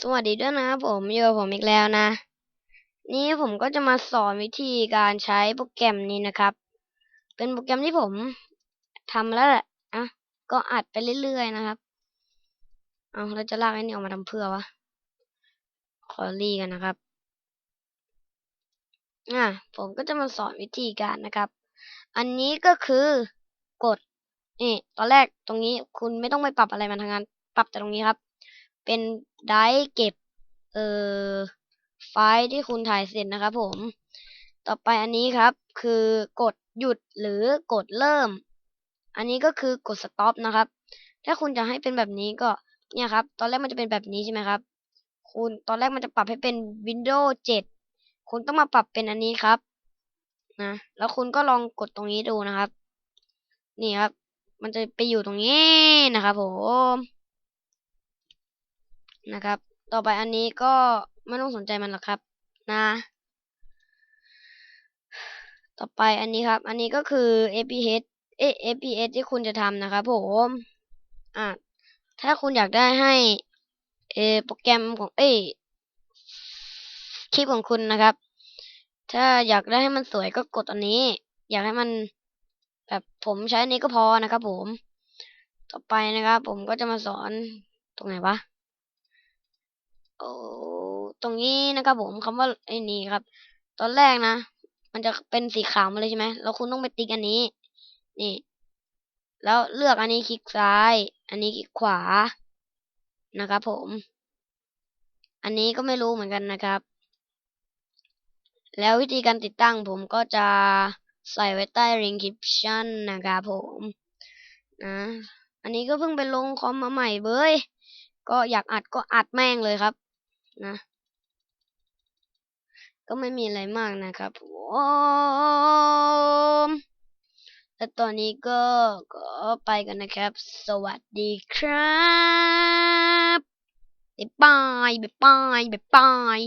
สวัสดีด้วยนะครับผมอยู่กับผมอีกแล้วนะ นี่ผมก็จะมาสอนวิธีการใช้โปรแกรมนี้นะครับ เป็นโปรแกรมที่ผมทำแล้วแหละอะก็อัดไปเรื่อยๆนะครับเอาเราจะลากไอ้นี่ออกมาทำเพื่อวะขอรีกันนะครับอะผมก็จะมาสอนวิธีการนะครับ อันนี้ก็คือกดนี่ตอนแรกตรงนี้คุณไม่ต้องไปปรับอะไรมันทางงานปรับแต่ตรงนี้ครับ เป็นไดร์เก็บ เอ่อ ไฟล์ที่คุณถ่ายเสร็จนะครับผม ต่อไปอันนี้ครับ คือกดหยุดหรือกดเริ่ม อันนี้ก็คือกด stop นะครับ ถ้าคุณจะให้เป็นแบบนี้ก็ เนี่ยครับ ตอนแรกมันจะเป็นแบบนี้ใช่ไหมครับ คุณ ตอนแรกมันจะปรับให้เป็น Windows 7 คุณต้องมาปรับเป็นอันนี้ครับ นะ แล้วคุณก็ลองกดตรงนี้ดูนะครับ นี่ครับ มันจะไปอยู่ตรงนี้นะครับผม นะครับ ต่อไปอันนี้ก็ไม่ต้องสนใจมันหรอกครับ นะ ต่อไปอันนี้ครับ อันนี้ก็คือ APS เอ APS ที่คุณจะทำนะครับผมอะถ้าคุณอยากได้ให้เอโปรแกรมของเอ้คลิปของคุณนะครับ ถ้าอยากได้ให้มันสวยก็กดอันนี้ อยากให้มันแบบผมใช้อันนี้ก็พอนะครับผม ต่อไปนะครับ ผมก็จะมาสอนตรงไหนวะ อ้ตรงนี้นะครับผมคำว่าไอ้นี่ครับ ตอนแรกนะ มันจะเป็นสีขาวมาเลยใช่ไหมแล้วคุณต้องไปติ๊กอันนี้ นี่ แล้วเลือกอันนี้คลิกซ้าย อันนี้คลิกขวานะครับผม อันนี้ก็ไม่รู้เหมือนกันนะครับ แล้ววิธีการติดตั้งผมก็จะใส่ไว้ใต้ลิงก์คลิปชั่นนะครับผมนะอันนี้ก็เพิ่งไปลงคอมมาใหม่เบ้ยก็อยากอัดก็อัดแม่งเลยครับ นะ ก็ไม่มีอะไรมากนะครับผมและตอนนี้ก็ก็ไปกันนะครับ สวัสดีครับบ๊ายบายบ๊ายบายบ๊ายบาย